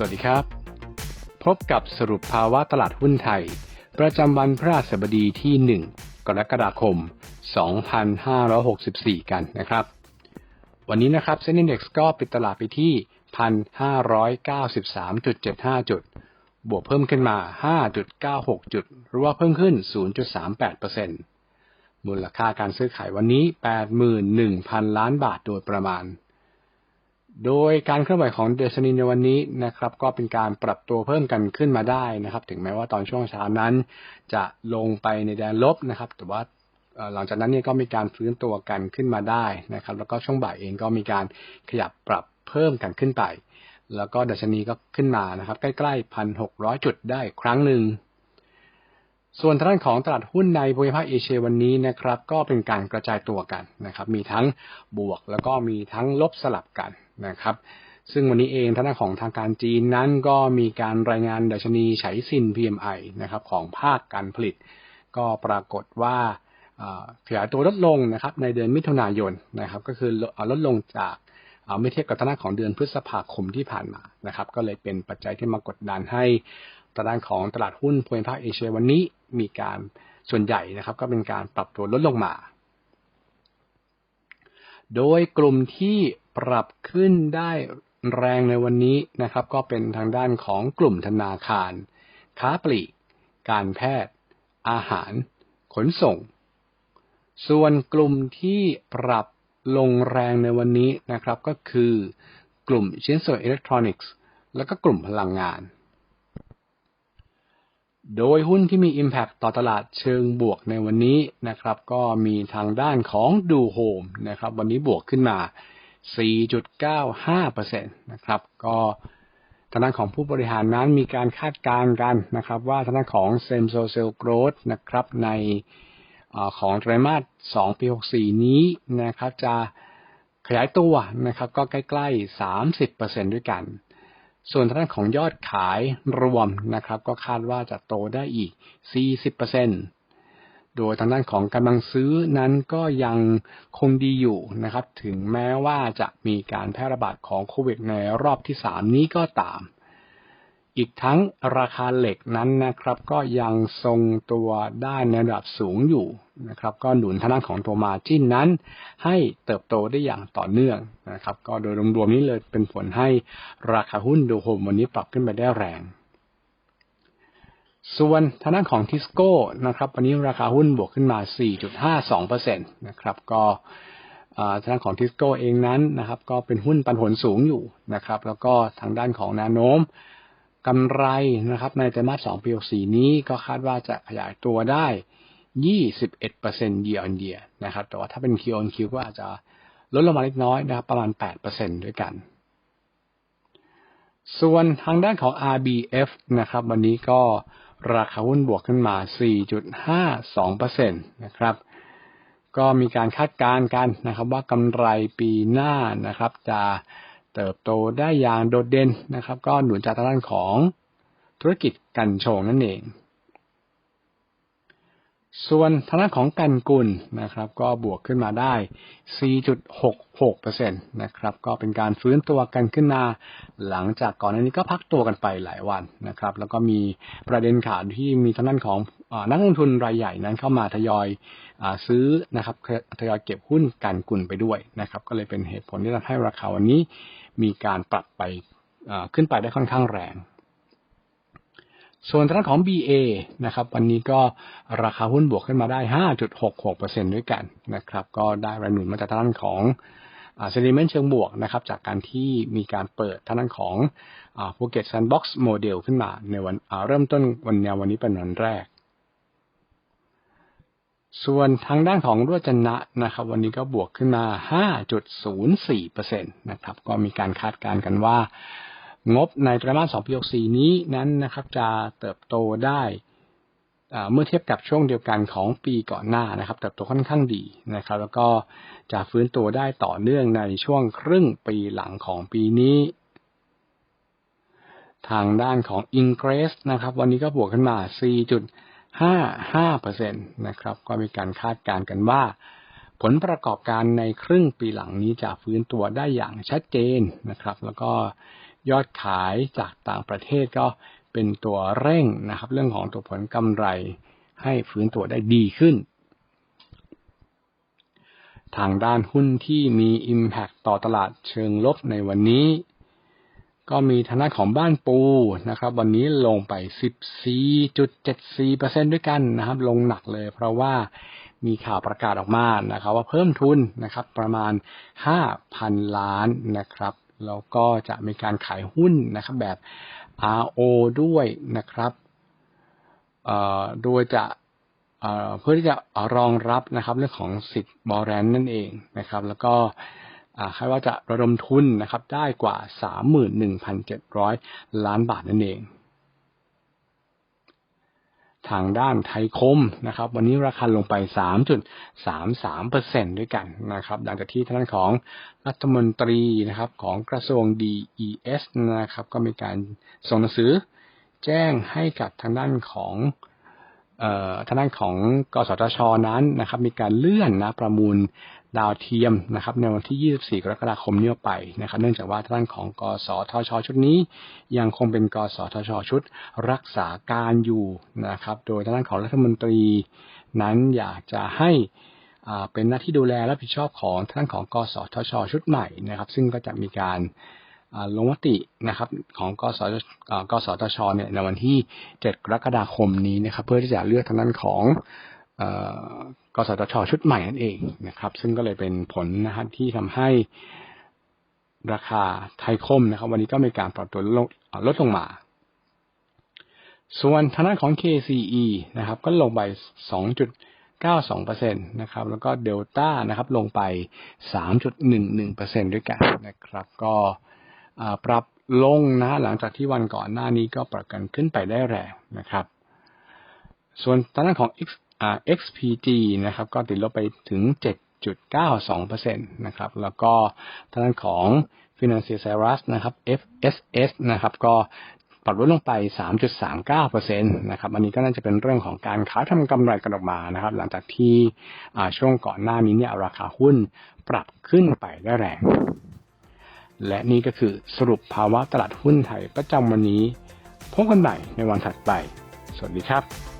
สวัสดีครับ พบกับสรุปภาวะตลาดหุ้นไทย ประจำวันพฤหัสบดีที่ 1 กรกฎาคม 2564 กันนะครับ วันนี้นะครับเซ็นดี Index ก็ปิดตลาดไปที่ 1,593.75 จุด บวกเพิ่มขึ้นมา 5.96 จุด หรือว่าเพิ่มขึ้น 0.38%มูลค่าการซื้อขายวันนี้ 81,000 ล้านบาทโดยประมาณ โดยการเคลื่อนไหวของเดชนีในวันนี้นะครับ ก็เป็นการปรับตัวเพิ่มกันขึ้นมาได้นะครับ ถึงแม้ว่าตอนช่วงเช้านั้น จะลงไปในแดนลบนะครับ แต่ว่าหลังจากนั้นเนี่ยก็มีการฟื้นตัวกันขึ้นมาได้นะครับ แล้วก็ช่วงบ่ายเองก็มีการขยับปรับเพิ่มกันขึ้นไป แล้วก็ดัชนีก็ขึ้นมานะครับ ใกล้ๆพันหกร้อยจุดได้ครั้งหนึ่งส่วนทางด้านของตลาดหุ้นในภูมิภาคเอเชียวันนี้นะครับ ก็เป็นการกระจายตัวกันนะครับ มีทั้งบวกแล้วก็มีทั้งลบสลับกัน นะครับ ซึ่งวันนี้เองทางด้านของทางการจีนนั้นก็มีการรายงานดัชนีไฉซิน PMI นะครับของภาคการผลิต ก็ปรากฏว่าเอ่อขยายตัวลดลงนะครับในเดือนมิถุนายนนะครับ ก็คือลดลงจากเมื่อเทียบกับทางด้าของเดือนพฤษภาคมที่ผ่านมานะครับ ก็เลยเป็นปัจจัยที่มากดดันให้ทาดของตลาดหุ้นภูมิภาคเอเชียวันนี้มีการส่วนใหญ่นะครับ ก็เป็นการปรับตัวลดลงมา โดยกลุ่มที่ปรับขึ้นได้แรงในวันนี้นะครับ ก็เป็นทางด้านของกลุ่มธนาคาร ค้าปลีก การแพทย์ อาหาร ขนส่ง ส่วนกลุ่มที่ปรับลงแรงในวันนี้นะครับก็คือกลุ่มชิ้นส่วนอิเล็กทรอนิกส์ แล้วก็กลุ่มพลังงาน โดยหุ้นที่มี Impact ต่อตลาดเชิงบวกในวันนี้นะครับ ก็มีทางด้านของดูโฮมนะครับ วันนี้บวกขึ้นมา 4.95%นะครับ ก็ทางด้านของผู้บริหารนั้นมีการคาดการณ์กันนะครับ ว่าทางด้านของ Same Store Sales Growth นะครับ ในอของไตรมาส 2 ปี 64 นี้นะครับ จะขยายตัวนะครับ ก็ใกล้ ๆ 30%ด้วยกัน ส่วนทางด้านของยอดขายรวมนะครับ ก็คาดว่าจะโตได้อีก 40%โดยทางด้านของกำลังซื้อนั้นก็ยังคงดีอยู่นะครับ ถึงแม้ว่าจะมีการแพร่ระบาดของโควิดในรอบที่ 3 นี้ก็ตาม อีกทั้งราคาเหล็กนั้นนะครับ ก็ยังทรงตัวได้ในระดับสูงอยู่นะครับ ก็หนุนทางด้านของตัวมาจิ้นนั้น ให้เติบโตได้อย่างต่อเนื่องนะครับ ก็โดยรวมๆนี้เลยเป็นผลให้ราคาหุ้นดูโฮมวันนี้ปรับขึ้นไปได้แรง ส่วนทางด้านของทิสโก้นะครับ วันนี้ราคาหุ้นบวกขึ้นมา 4.52%นะครับ ก็ทางด้านของทิสโก้เองนั้นนะครับ ก็เป็นหุ้นปันผลสูงอยู่นะครับ แล้วก็ทางด้านของแนวโน้ม กำไรนะครับ ในไตรมาส2ปี64นี้ก็คาดว่าจะขยายตัวได้ 21% year on year นะครับ แต่ว่าถ้าเป็น Q on Q ก็อาจจะลดลงมาเล็กน้อยนะครับ ประมาณ 8%ด้วยกัน ส่วนทางด้านของ RBF นะครับ วันนี้ก็ราคาหุ้นบวกขึ้นมา 4.52%นะครับ ก็มีการคาดการณ์กันนะครับว่ากำไรปีหน้านะครับจะ เติบโตได้อย่างโดดเด่นนะครับ ก็หนุนจากทางด้านของธุรกิจกันโชงนั่นเอง ส่วนทางด้านของกันกุลนะครับ ก็บวกขึ้นมาได้ 4.66%นะครับ ก็เป็นการฟื้นตัวกันขึ้นมาหลังจากก่อนหน้านี้ก็พักตัวกันไปหลายวันนะครับ แล้วก็มีประเด็นข่าวที่มีทางด้านของอนักลงทุนรายใหญ่นั้นเข้ามาทยอยอซื้อนะครับทยอยเก็บหุ้นกันกุลไปด้วยนะครับ ก็เลยเป็นเหตุผลที่ทำให้ราคาวันนี้มีการปรับไปขึ้นไปได้ค่อนข้างแรง ส่วนทางด้านของ BA นะครับ วันนี้ก็ราคาหุ้นบวกขึ้นมาได้ 5.66%ด้วยกันนะครับ ก็ได้แรงหนุนมาจากทางด้านของเซนิเมนต์เชิงบวกนะครับ จากการที่มีการเปิดทางด้านของภูเก็ตแซนบ็อกซ์โมเดลขึ้นมาในวันเริ่มต้นวันแนววันนี้เป็นวันแรก ส่วนทางด้านของรวจนะนะครับ วันนี้ก็บวกขึ้นมา 5.04%นะครับ ก็มีการคาดการณ์กันว่า งบในไตรมาส2ปี64นี้นั้นนะครับ จะเติบโตได้เมื่อเทียบกับช่วงเดียวกันของปีก่อนหน้านะครับเติบโตค่อนข้างดีนะครับ แล้วก็จะฟื้นตัวได้ต่อเนื่องในช่วงครึ่งปีหลังของปีนี้ ทางด้านของ Ingress นะครับ วันนี้ก็บวกขึ้นมา 4.55%นะครับ ก็มีการคาดการณ์กันว่า ผลประกอบการในครึ่งปีหลังนี้จะฟื้นตัวได้อย่างชัดเจนนะครับ แล้วก็ ยอดขายจากต่างประเทศก็เป็นตัวเร่งนะครับ เรื่องของตัวผลกำไรให้ฟื้นตัวได้ดีขึ้น ทางด้านหุ้นที่มี Impact ต่อตลาดเชิงลบในวันนี้ ก็มีทางด้านของบ้านปูนะครับ วันนี้ลงไป 14.74%ด้วยกันนะครับ ลงหนักเลยเพราะว่ามีข่าวประกาศออกมานะครับ ว่าเพิ่มทุนนะครับ ประมาณ 5,000 ล้านนะครับ แล้วก็จะมีการขายหุ้นนะครับแบบ RO ด้วยนะครับโดยจะเพื่อที่จะรองรับนะครับเรื่องของสิทธิ์บอแรนนั่นเองนะครับ แล้วก็คาดว่าจะระดมทุนนะครับได้กว่า 31,700 ล้านบาทนั่นเอง ทางด้านไทยคมนะครับ วันนี้ราคาลงไป 3.33%ด้วยกันนะครับ หลังจากที่ท่านของรัฐมนตรีนะครับของกระทรวง DES นะครับ ก็มีการส่งหนังสือแจ้งให้กับทางด้านของเอ่อทางด้านของกสทชนั้นนะครับ มีการเลื่อนนะประมูล ดาวเทียมนะครับในวันที่ 24 กรกฎาคมนี้ออกไปนะครับเนื่องจากว่าทางด้านของกสทช ชุดนี้ ยังคงเป็นกสทช ชุดรักษาการอยู่นะครับ โดยทางด้านของรัฐมนตรี นั้นอยากจะให้เป็นหน้าที่ดูแลรับผิดชอบของทางด้านของกสทช ชุดใหม่นะครับ ซึ่งก็จะมีการลงมตินะครับของกสกสทชเนี่ยในวันที่ 7 กรกฎาคมนี้นะครับ เพื่อที่จะเลือกทางด้านของ กสทชชุดใหม่นั่นเองนะครับ ซึ่งก็เลยเป็นผลนะครับที่ทำให้ราคาไทยคมนะครับ วันนี้ก็มีการปรับตัวลดลงอ่าลดลงมา ส่วนทางด้านของ KCE นะครับ ก็ลงไป 2.92%นะครับ แล้วก็เดลต้านะครับ ลงไป 3.11%ด้วยกันนะครับ ก็ปรับลงนะหลังจากที่วันก่อนหน้านี้ก็ปรับกันขึ้นไปได้แรงนะครับ ส่วนทางด้านของ X อ่า XPG นะครับ ก็ติดลบไปถึง 7.92%นะครับ แล้วก็ทางด้านของ Financial Service นะครับ FSS นะครับ ก็ปรับลดลงไป 3.39%นะครับ อันนี้ก็น่าจะเป็นเรื่องของการค้าทำกำไรกันออกมานะครับ หลังจากที่ช่วงก่อนหน้านี้เนี่ยราคาหุ้นปรับขึ้นไปได้แรง และนี่ก็คือสรุปภาวะตลาดหุ้นไทยประจำวันนี้ พบกันใหม่ในวันถัดไป สวัสดีครับ